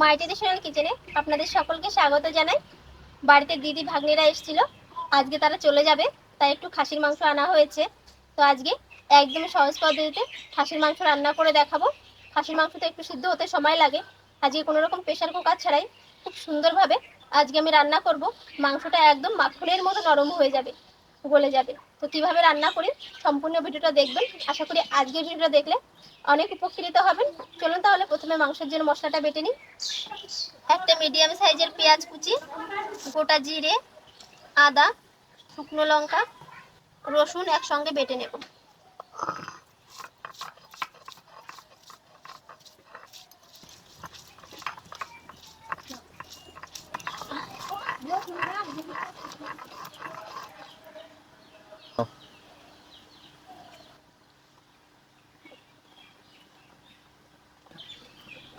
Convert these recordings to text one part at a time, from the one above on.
মাই traditional কিচেনে আপনাদের সকলকে স্বাগত জানাই। বাড়িতে দিদি ভাগ্নিরা এসেছিল। আজকে তারা চলে যাবে, তাই একটু খাসির মাংস আনা হয়েছে। তো আজকে একদম সহজ পদ্ধতিতে খাসির মাংস রান্না করে দেখাবো। খাসির মাংসটা একটু সিদ্ধ হতে সময় লাগে। আজকে কোনো রকম প্রেশার কুকার ছাড়াই খুব সুন্দরভাবে আজকে আমি রান্না করব। মাংসটা একদম মাখনের মতো নরম হয়ে যাবে। গলে যাবে। তো কীভাবে রান্না করি সম্পূর্ণ ভিডিওটা দেখবেন? আশা করি আজকের ভিডিওটা দেখলে অনেক উপকৃত হবেন। চলুন তাহলে প্রথমে মাংসের জন্য মশলাটা বেটে নিই। একটা মিডিয়াম সাইজের পেঁয়াজ কুচি, গোটা জিরে, আদা, শুকনো লঙ্কা, রসুন একসঙ্গে বেটে নেব।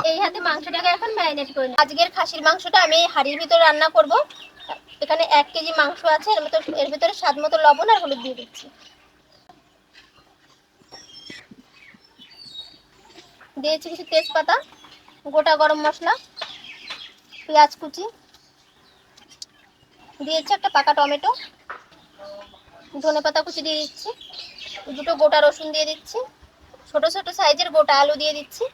এই হাতে মাংসটাকে এখন ম্যারিনেট করে নিই। আজকের খাসির মাংসটা আমি হাঁড়ির ভিতরে রান্না করব। এখানে এক কেজি মাংস আছে, এর ভিতরে এর ভিতরে স্বাদ মতো লবণ আর হলুদ দিয়ে দিচ্ছি। দিয়েছি কিছু তেজপাতা, গোটা গরম মশলা, পেঁয়াজ কুচি, দিয়েছি একটা পাকা টমেটো, ধনে পাতা কুচি দিয়ে দিচ্ছি, দুটো গোটা রসুন দিয়ে দিচ্ছি, ছোট ছোট সাইজের গোটা আলু দিয়ে দিচ্ছি।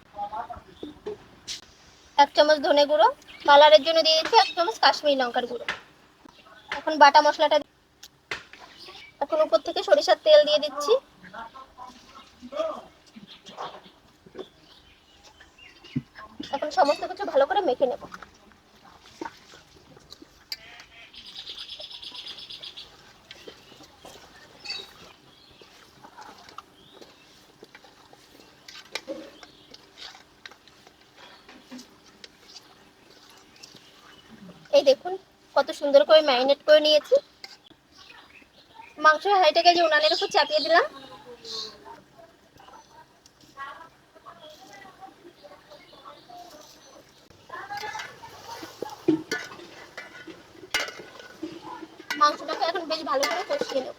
এক চামচ ধনে গুঁড়ো, কালারের জন্য দিয়ে দিচ্ছি এক চামচ কাশ্মীরি লঙ্কার গুঁড়ো। এখন বাটা মশলাটা এখন উপর থেকে সরিষার তেল দিয়ে দিচ্ছি। এখন সমস্ত কিছু ভালো করে মেখে নেব। এই দেখুন, কত সুন্দর করে ম্যারিনেট করে নিয়েছি। মাংস হাঁড়িটাকে যে উনানের উপর চাপিয়ে দিলাম। মাংসটাকে এখন বেশ ভালো করে কষিয়ে নেব।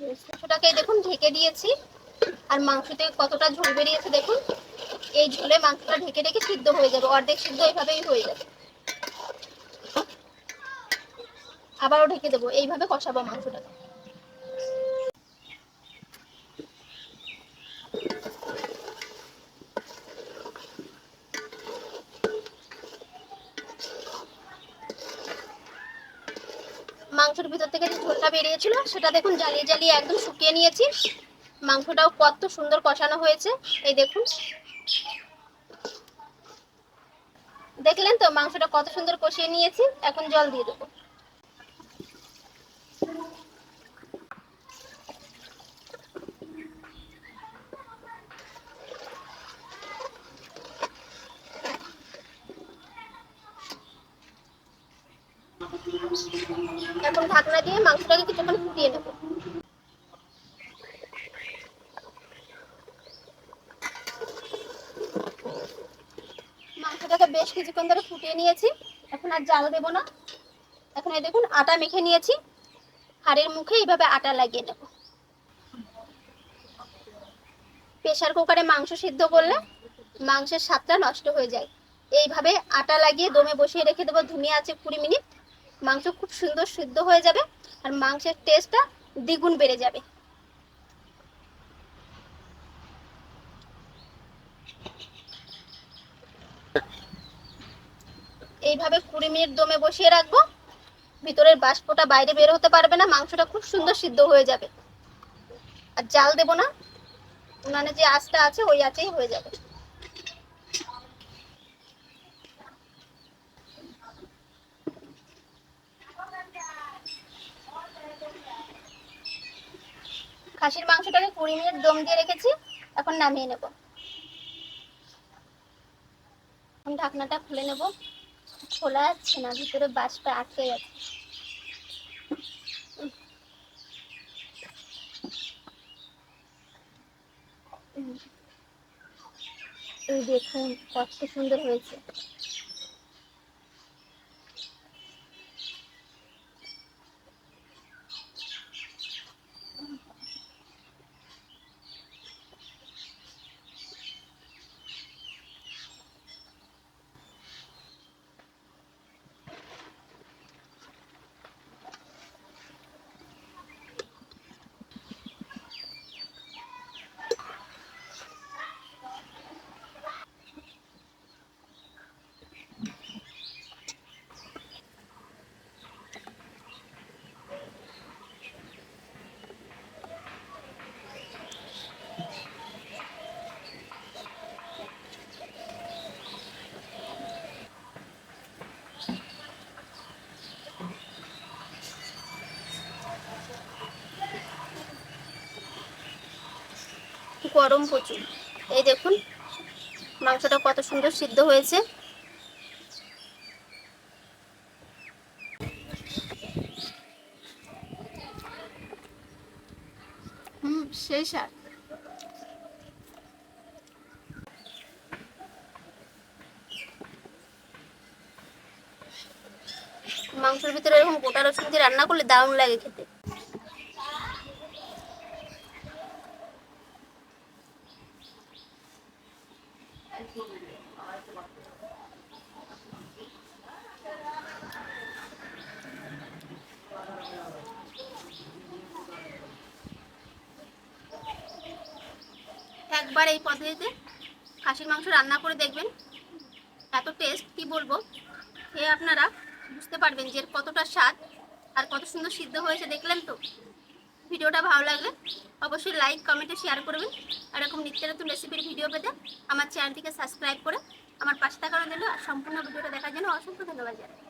মাংসটাকে দেখুন ঢেকে দিয়েছি। আর মাংসতে কতটা ঝোল বেরিয়েছে দেখুন। এই ঝোলে মাংসটা ঢেকে ঢেকে সিদ্ধ হয়ে যাবে, অর্ধেক সিদ্ধ এইভাবেই হয়ে যাবে। আবারও ঢেকে দেবো, এইভাবে কষাবো মাংসটাকে। মাংসের ভিতর থেকে যে ঝোলটা বেরিয়েছিল, সেটা দেখুন জ্বালিয়ে জ্বালিয়ে একদম শুকিয়ে নিয়েছি। মাংসটাও কত সুন্দর কষানো হয়েছে। এই দেখুন। দেখলেন তো, মাংসটা কত সুন্দর কষিয়ে নিয়েছি। এখন জল দিয়ে দেবো। এখন ঢাকনা দিয়ে মাংসটাকে কিছুক্ষণ ফুটিয়ে নেব মাংসটাকে বেশ কিছুক্ষণ ধরে ফুটিয়ে নিয়েছি। এখন আর জাল দেবো না। এখন এই দেখুন, আটা মেখে নিয়েছি। হাড়ের মুখে এইভাবে আটা লাগিয়ে নেব। প্রেশার কুকারে মাংস সিদ্ধ করলে মাংসের স্বাদটা নষ্ট হয়ে যায়। এইভাবে আটা লাগিয়ে দমে বসিয়ে রেখে দেবো। ধুমিয়ে আছে কুড়ি মিনিট। মাংস খুব সুন্দর সিদ্ধ হয়ে যাবে আর মাংসের টেস্টটা দ্বিগুণ বেড়ে যাবে। এইভাবে কুড়ি মিনিট দমে বসিয়ে রাখব। ভিতরের বাষ্পটা বাইরে বের হতে পারবে না, মাংসটা খুব সুন্দর সিদ্ধ হয়ে যাবে। আর জাল দেব না উনানে যে আঁচটা আছে ওই আঁচেই হয়ে যাবে। খাসির মাংসটাকে কুড়ি মিনিট দম দিয়ে রেখেছি, এখন নামিয়ে নেব। এখন ঢাকনাটা খুলে নেব। খোলা যাচ্ছে না ভিতরে বাসটা আটকে যাচ্ছে এই দেখুন কত সুন্দর হয়েছে। গরম প্রচুর। এই দেখুন, মাংসটা কত সুন্দর সিদ্ধ হয়েছে। হুম, সেই মাংসের ভিতরে এরকম গোটা রসুন দিয়ে রান্না করলে দারুণ লাগে খেতে। একবার এই পদ্ধতিতে খাসির মাংস রান্না করে দেখবেন। এত টেস্ট কি বলব? খেয়ে আপনারা বুঝতে পারবেন যে কতটা স্বাদ আর কত সুন্দর সিদ্ধ হয়েছে, দেখলেন তো? ভিডিওটা ভালো লাগলে অবশ্যই লাইক কমেন্টে শেয়ার করবেন। এরকম নিত্য নতুন রেসিপির ভিডিও পেতে আমার চ্যানেলটিকে সাবস্ক্রাইব করে আমার পাশে থাকার জন্য আর সম্পূর্ণ ভিডিওটা দেখার জন্য অসংখ্য ধন্যবাদ জানাই।